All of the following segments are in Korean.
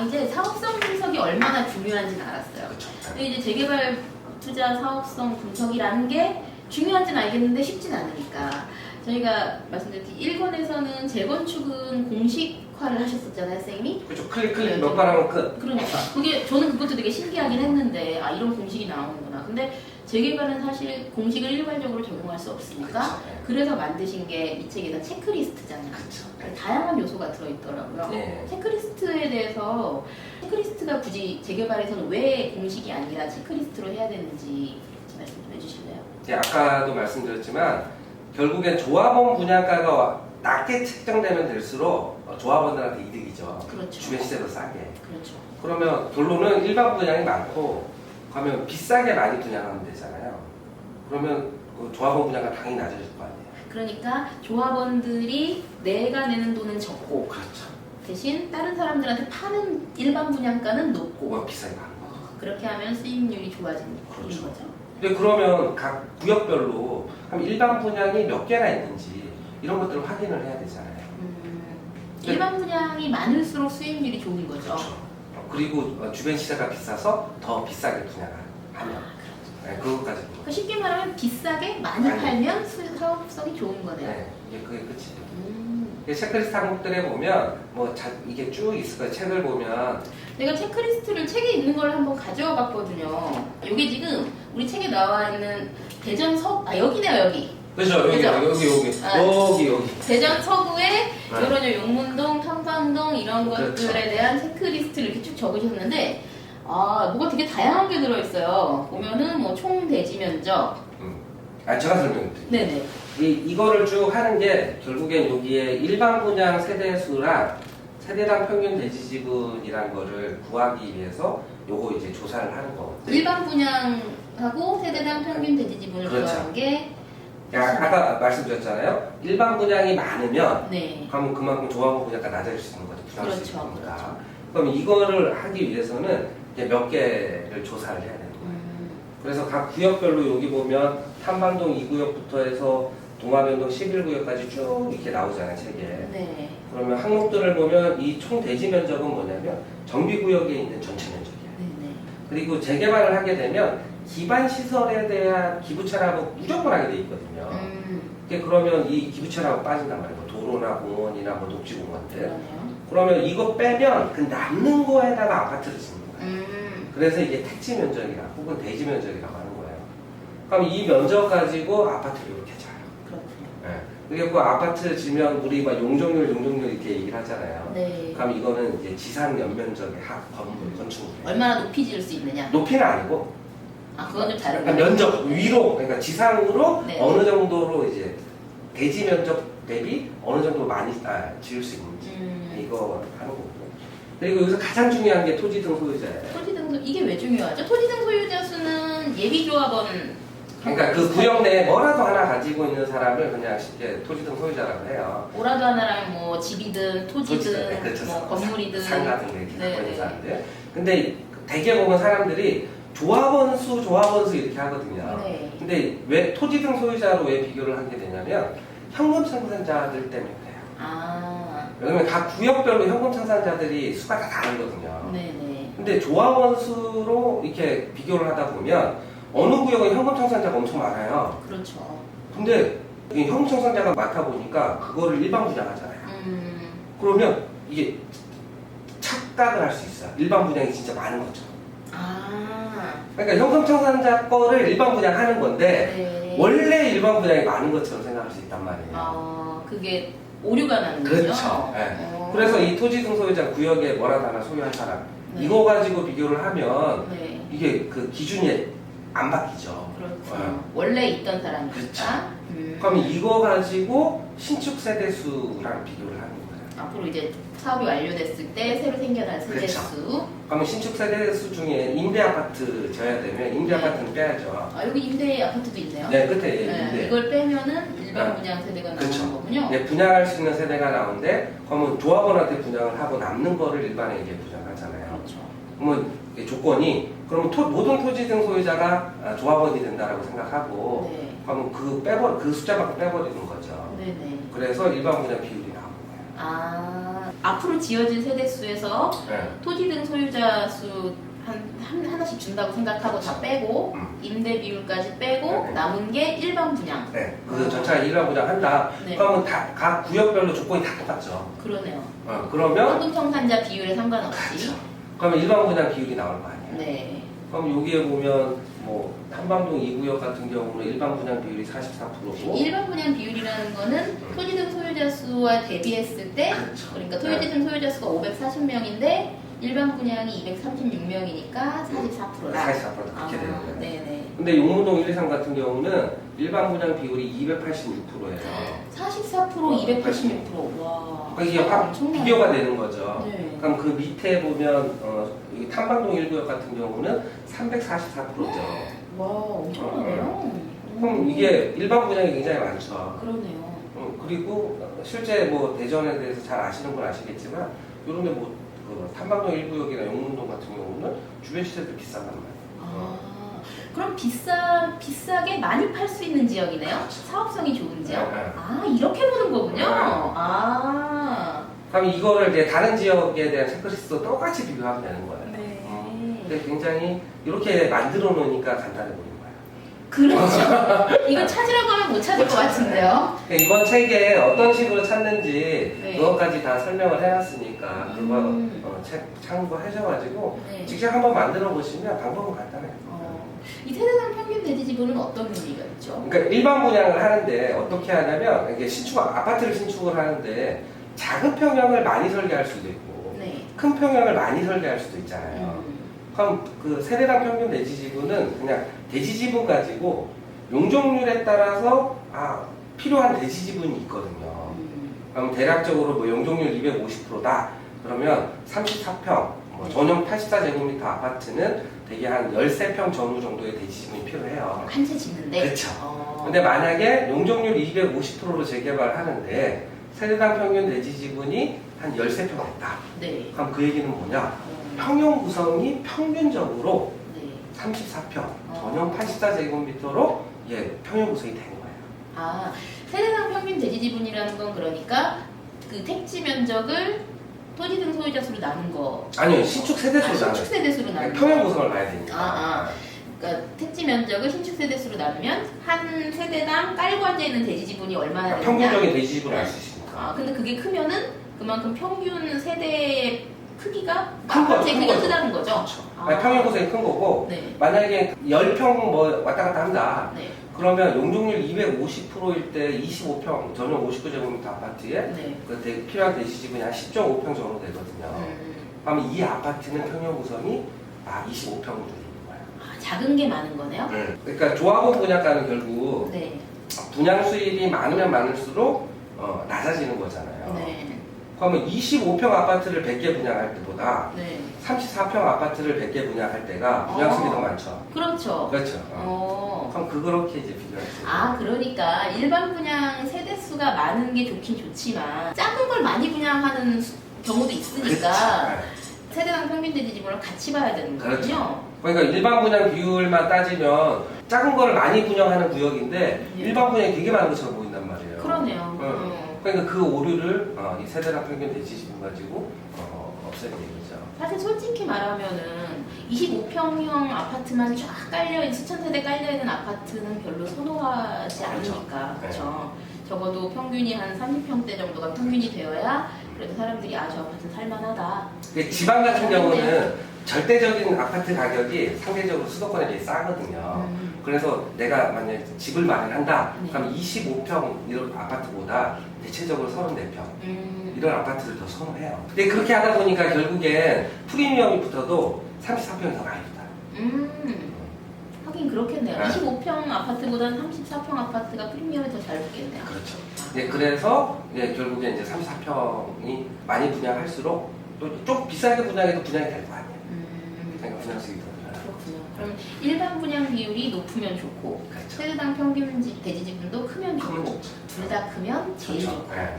아 이제 사업성 분석이 얼마나 중요한지는 알았어요. 근데 이제 재개발 투자 사업성 분석이라는 게 중요한지는 알겠는데 쉽진 않으니까 저희가 말씀드렸듯이 1권에서는 재건축은 공식화를 하셨었잖아요, 선생님이. 그렇죠. 클릭 클릭 몇번 하면 끝. 그러니까 그게 저는 그것도 되게 신기하긴 했는데 아 이런 공식이 나오는구나. 근데 재개발은 사실 공식을 일괄적으로 적용할 수 없으니까 그렇죠. 네. 그래서 만드신 게 이 책에 다 체크리스트잖아요. 그렇죠. 네. 다양한 요소가 들어있더라고요. 네. 체크리스트에 대해서 체크리스트가 굳이 재개발에서는 왜 공식이 아니라 체크리스트로 해야 되는지 말씀 좀 해주실래요? 네, 아까도 말씀드렸지만 결국엔 조합원 분양가가 낮게 책정되면 될수록 어, 조합원들한테 이득이죠. 그렇죠. 주변 시세도 싸게. 그렇죠. 그러면 결론은 일반 분양이 많고 가면 비싸게 많이 분양하면 되잖아요. 그러면 그 조합원 분양가 당연히 낮아질 거 아니에요. 그러니까 조합원들이 내가 내는 돈은 적고 그렇죠. 대신 다른 사람들한테 파는 일반 분양가는 높고 뭐가 비싸게 가는 거. 어, 그렇게 하면 수익률이 좋아지는 그렇죠. 거죠. 근데 그러면 각 구역별로 그럼 일반 분양이 몇 개나 있는지 이런 것들을 확인을 해야 되잖아요. 음, 네. 일반 분양이 많을수록 수익률이 좋은 거죠. 그렇죠. 어, 그리고 어, 주변 시세가 비싸서 더 비싸게 분양을 하면 아, 네, 그것까지. 그러니까 쉽게 말하면 비싸게 많이 많이. 팔면 수- 사업성이 좋은 거네요. 네, 이게 그게 끝이에요. 음. 이게 체크리스트 항목들에 보면 뭐 자, 이게 쭉 있을 거예요. 책을 보면 내가 체크리스트를 책에 있는 걸 한번 가져와 봤거든요. 이게 지금 우리 책에 나와 있는 대전 서, 아, 여기네요, 여기. 그렇죠 여기 그죠? 여기 여기 아. 여기 여기 대전 서구에 네. 이런 용문동, 탐방동 이런 그렇죠. 것들에 대한 체크리스트를 이렇게 쭉 적으셨는데, 아, 뭐가 되게 다양한 게 들어있어요. 보면은 뭐 총 대지 면적. 음. 아 제가 설명드릴게요. 네네. 이 이거를 쭉 하는 게 결국엔 여기에 일반 분양 세대 수랑 세대당 평균 대지 지분이란 거를 구하기 위해서 요거 이제 조사를 하는 거거든요. 일반 분양하고 세대당 평균 대지 지분을 그렇죠. 구하는 게, 야, 아까 말씀드렸잖아요. 일반 분양이 많으면 네. 그럼 그만큼 조합원 분양가 낮아질 수 있는 거죠. 부담할 수 그렇죠, 있으니까. 그렇죠. 그럼 이거를 하기 위해서는 이제 몇 개를 조사를 해야 되는 거예요. 음, 그래서 각 구역별로 여기 보면 탐방동 2구역부터 해서 동화변동 11구역까지 쭉 이렇게 나오잖아요, 책에. 네. 그러면 항목들을 보면 이 총 대지 면적은 뭐냐면 정비구역에 있는 전체 면적이에요. 네네. 그리고 재개발을 하게 되면 기반 시설에 대한 기부 체납은 무조건 하게 돼 있거든요. 음, 이게 그러면 이 기부 체납은 빠진단 말이에요. 뭐 도로나 공원이나 뭐 녹지공원들. 그러네요. 그러면 이거 빼면 그 남는 거에다가 아파트를 짓는 거예요. 음, 그래서 이게 택지 면적이라 혹은 대지 면적이라고 하는 거예요. 그럼 이 면적 가지고 아파트를 이렇게. 예. 그게 그 아파트 지면 우리 막 용적률 용적률 이렇게 얘기를 하잖아요. 네. 그럼 이거는 이제 지상 연면적의 학 건물 건축물. 얼마나 높이 지을 수 있느냐? 높이는 아니고 아, 그건 좀 다른 그러니까 거예요. 면적 위로 그러니까 지상으로 네. 어느 정도로 이제 대지 면적 대비 어느 정도 많이 아, 지을 수 있는지 음, 이거 하는 거고. 그리고 여기서 가장 중요한 게 토지 등 소유자예요. 토지 등소 이게 왜 중요하죠? 토지 등 소유자 수는 예비 조합원 그러니까 그 구역 내에 뭐라도 하나 가지고 있는 사람을 그냥 쉽게 토지 등 소유자라고 해요. 오라도 하나랑 뭐 집이든 토지든 네, 그렇죠. 뭐 건물이든 이렇게 네, 갖고 있는 네. 사람들. 근데 대개 보면 사람들이 조합원 수, 조합원 수 이렇게 하거든요. 네. 근데 왜 토지 등 소유자로 왜 비교를 하게 되냐면 현금 청산자들 때문에 그래요. 아, 왜냐면 각 구역별로 현금 청산자들이 수가 다 다르거든요. 네네. 근데 조합원 수로 이렇게 비교를 하다 보면 어느 구역은 현금 청산자가 엄청 많아요. 그렇죠. 근데 이 현금 청산자가 많다 보니까 그거를 일반 분양하잖아요. 음, 그러면 이게 착각을 할 수 있어요. 일반 분양이 진짜 많은 거죠. 아, 그러니까 현금 청산자 거를 일반 분양하는 건데 네. 원래 일반 분양이 많은 것처럼 생각할 수 있단 말이에요. 어, 그게 오류가 나는 거죠? 그렇죠. 네. 어. 그래서 이 토지 등 소유자 구역에 뭐라도 하나 소유한 사람 네. 이거 가지고 비교를 하면 네. 이게 그 기준이 안 바뀌죠. 그렇죠. 네. 원래 있던 사람이니까. 그렇죠. 음. 그럼 이거 가지고 신축 세대 수랑 비교를 하는 거예요. 앞으로 이제 사업이 완료됐을 때 새로 생겨난 세대 그렇죠. 수. 그러면 신축 세대 수 중에 임대 아파트 져야 되면 임대 네. 아파트는 빼야죠. 아, 여기 임대 아파트도 있네요. 네, 끝에 네, 임대. 이걸 빼면은 일반 네. 분양 세대가 그렇죠. 나오는 거군요. 네, 분양할 수 있는 세대가 나오는데 그러면 조합원한테 분양을 하고 남는 거를 일반에게 분양하잖아요. 그렇죠. 그러면 조건이 그러면 토- 모든 토지 등 소유자가 아, 조합원이 된다라고 생각하고 네. 그러면 그 빼버 그 숫자만큼 빼버리는 거죠. 네네. 그래서 일반 분양 비율이 나오는 거예요. 아 앞으로 지어질 세대 수에서 네. 토지 등 소유자 수 한, 한, 하나씩 준다고 생각하고 다 빼고 음. 임대 비율까지 빼고 네. 남은 게 일반 분양. 네. 그 전체가 일반 분양 한다. 네. 그러면 다, 각 구역별로 조건이 다 똑같죠. 그러네요. 어, 그러면 원금 청산자 비율에 상관없이. 그렇죠. 그러면 일반 분양 비율이 나올 거 아니에요. 네. 그럼 여기에 보면 뭐 한방동 2구역 같은 경우는 일반 분양 비율이 44%고 일반 분양 비율이라는 거는 토지 등 소유자 수와 대비했을 때 그렇죠. 그러니까 토지 등 소유자 수가 540명인데 일반 분양이 236명이니까 44%다. 44% 그렇게 되는 거예요. 네네. 근데 용문동 1, 2, 3 같은 경우는 일반 분양 비율이 286%예요. 44% 286%. 와. 그러니까 이게 확 엄청나네. 비교가 되는 거죠. 네. 그럼 그 밑에 보면 어, 이 탐방동 1구역 같은 경우는 344%죠. 와 엄청나네요. 그럼 이게 일반 분양이 굉장히 많죠. 그러네요. 어, 그리고 어, 실제 뭐 대전에 대해서 잘 아시는 분 아시겠지만 이런 데뭐 그 탐방동 1구역이나 용문동 같은 경우는 주변 시세도 비싼단 말이에요. 아 그럼 비싸 비싸게 많이 팔 수 있는 지역이네요. 사업성이 좋은 지역. 네, 네. 아 이렇게 보는 거군요. 네. 아. 그럼 이거를 이제 다른 지역에 대한 체크리스트도 똑같이 비교하면 되는 거예요. 네. 근데 굉장히 이렇게 만들어 놓으니까 간단해 보이는 거예요. 그렇죠. 이거 찾으라고 하면 못 찾을 것 같은데요. 그러니까 이번 책에 어떤 식으로 찾는지 네. 그것까지 다 설명을 해놨으니까 그거 음. 어, 책 참고하셔가지고 네. 직접 한번 만들어 보시면 방법은 간단해요. 어, 이 세대당 평균 대지 지분은 어떤 의미가 있죠? 그러니까 일반 분양을 하는데 어떻게 하냐면 이게 신축 아파트를 신축을 하는데 작은 평형을 많이 설계할 수도 있고 네. 큰 평형을 많이 설계할 수도 있잖아요. 음. 그럼 그 세대당 평균 대지 지분은 그냥 대지 지분 가지고 용적률에 따라서 아 필요한 대지 지분이 있거든요. 음. 그럼 대략적으로 뭐 용적률 250%다 그러면 34평 뭐 네. 전용 84제곱미터 아파트는 대개 한 13평 전후 정도의 대지 지분이 필요해요. 한 채 짓는데. 그렇죠. 어. 근데 만약에 용적률 250%로 재개발하는데 세대당 평균 대지 지분이 한 13평 됐다. 네. 그럼 그 얘기는 뭐냐? 어. 평형 구성이 평균적으로 네. 34평, 어. 전용 84제곱미터로 예, 평형 구성이 되는 거예요. 아 세대당 평균 대지 지분이라는 건 그러니까 그 택지 면적을 토지 등 소유자 수로 나눈 거. 아니요, 신축 세대수로 아, 나눠요. 신축 세대 수로 나눈 거. 평형 구성을 봐야 되니까. 아, 아. 그러니까 택지 면적을 신축 세대 수로 나누면 한 세대당 깔고 앉아 있는 대지 지분이 얼마나 되느냐. 평균적인 대지 지분을 알 수 있으니까. 아 근데 그게 크면은 그만큼 평균 세대의 크기가 큰 거, 아파트의 큰 크기가 거죠. 크다는 거죠. 그렇죠. 아. 아니, 평형 구성이 큰 거고 네. 만약에 10평 뭐 왔다 갔다 한다. 네. 그러면 용적률 250%일 때 25평 전용 59제곱미터 아파트에 네. 그 대- 필요한 대지 지분이 한 10.5평 정도 되거든요. 음. 그러면 이 아파트는 평형 구성이 아 25평 정도 되는 거예요. 아, 작은 게 많은 거네요. 그러니까 조합원 분양가는 결국 네. 분양 수익이 많으면 많을수록 어, 낮아지는 거잖아요. 네. 그러면 25평 아파트를 100개 분양할 때보다 네. 34평 아파트를 100개 분양할 때가 분양 수익이 어. 더 많죠. 그렇죠. 그렇죠. 어. 어. 그럼 그렇게 이제 비교했어요. 아, 그러니까 일반 분양 세대 수가 많은 게 좋긴 좋지만 작은 걸 많이 분양하는 수- 경우도 있으니까 세대당 평균 대지 지분을 같이 봐야 되는 그렇죠. 거군요. 그러니까 일반 분양 비율만 따지면 작은 거를 많이 분양하는 구역인데 예. 일반 분양이 되게 많은 것처럼 말이에요. 그러네요. 응. 음. 그러니까 그 오류를 어, 이 세대당 평균 대지 지분 가지고 어, 없애는 얘기죠. 사실 솔직히 말하면은 25평형 아파트만 쫙 깔려 수천 세대 깔려 있는 아파트는 별로 선호하지 그렇죠. 않으니까 네. 그렇죠. 적어도 평균이 한 30평대 정도가 평균이 되어야 그래도 사람들이 아저 아파트 살만하다. 근데 지방 같은 네. 경우는 절대적인 아파트 가격이 상대적으로 수도권에 비해 싸거든요. 음. 그래서 내가 만약에 집을 마련한다. 네. 그럼 25평 이런 아파트보다 대체적으로 34평 음. 이런 아파트를 더 선호해요. 근데 그렇게 하다 보니까 결국엔 프리미엄이 붙어도 34평이 더 많이 붙어요. 음. 하긴 그렇겠네요. 네. 25평 아파트보다는 34평 아파트가 프리미엄이 더 잘 붙겠네요. 그렇죠. 네, 그래서 이제 결국에 이제 34평이 많이 분양할수록 또 좀 비싸게 분양해도 분양이 될 거 아니에요. 음. 그러니까 분양 수익이 더. 그럼 일반 분양 비율이 높으면 좋고 그렇죠. 세대당 평균 지- 대지 지분도 크면 좋고 좋죠. 둘 다 크면 제일 좋죠. 좋고 네.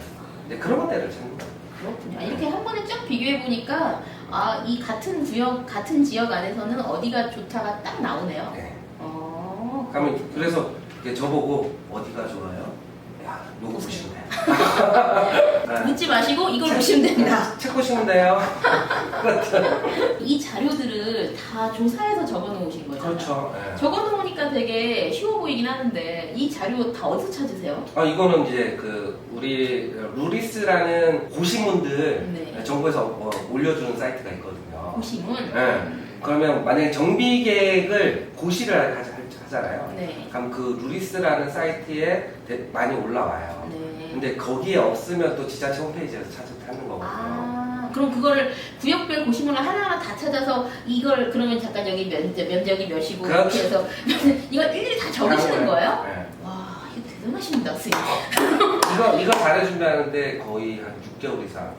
네, 그런 데를 찾는 거예요. 그렇군요. 아, 이렇게 한 번에 쫙 비교해 보니까 아 이 같은 구역 같은 지역 안에서는 어디가 좋다가 딱 나오네요. 네. 어. 그러면 그래서 이렇게 저보고 어디가 좋아요? 야, 요거 보시면 듣지 마시고 이걸 보시면 됩니다. 책 보시면 돼요. 이 자료들을 다 조사해서 적어 놓으신 거예요. 그렇죠. 예. 적어 놓으니까 되게 쉬워 보이긴 하는데 이 자료 다 어디서 찾으세요? 아 이거는 이제 그 우리 루리스라는 고시문들 네. 정부에서 뭐 올려주는 사이트가 있거든요. 고시문. 네. 그러면 만약에 정비 계획을 고시를 하- 하잖아요. 네. 그럼 그 루리스라는 사이트에 대- 많이 올라와요. 네. 근데 거기에 없으면 또 지자체 홈페이지에서 찾는 거거든요. 아, 그럼 그거를 구역별 고시문을 하나하나 다 찾아서 이걸 그러면 잠깐 여기 면적, 면적이 몇이고 그렇죠. 이렇게 해서 이걸 일일이 다 적으시는 거예요? 네. 와, 이거 대단하십니다, 선생님. 이거 이거 잘해준다는데 거의 한 6개월 이상.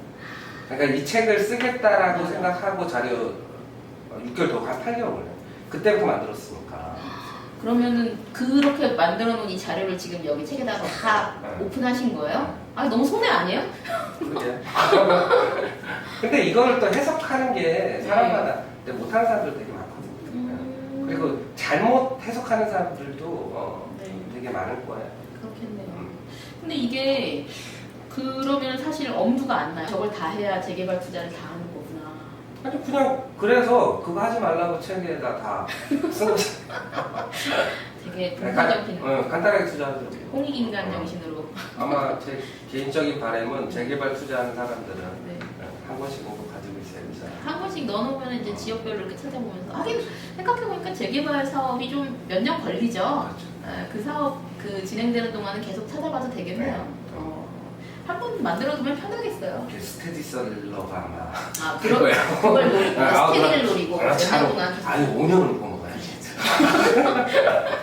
그러니까 이 책을 쓰겠다라고 네. 생각하고 자료 6개월 더 한 8개월 걸려요. 그때부터 만들었으니까. 그러면은 그렇게 만들어 놓은 이 자료를 지금 여기 책에다가 다 네. 오픈하신 거예요? 아, 너무 손해 아니에요? 그게. 근데 이걸 또 해석하는 게 사람마다 근데 못하는 사람들 되게 많거든요. 음. 그리고 잘못 해석하는 사람들도 어, 네. 되게 많을 거예요. 그렇겠네요. 음. 근데 이게 그러면 사실 엄두가 안 나요. 저걸 다 해야 재개발 투자를 다 하는. 아니 그냥 그래서 그거 하지 말라고 책에다 다쓴 거죠. 되게 간, 분석적인 어, 간단하게 투자하더라고요. 홍익인간 정신으로. 아마 제 개인적인 바람은 재개발 투자하는 사람들은 네. 한 권씩 정도 가지고 있어야 되잖아요. 한 번씩 넣어놓으면 이제 지역별로 이렇게 찾아보면서 하긴 생각해보니까 재개발 사업이 좀 몇 년 걸리죠. 그렇죠. 아, 그 사업 그 진행되는 동안은 계속 찾아봐도 되겠네요. 네. 어, 한 번 만들어두면 편하겠어요. 이게 스테디셀러가 아마 아 그런 그거예요. 그걸 노리고 아, 스테디를 노리고 그렇지. 동안 아니 5년을 먹어야지.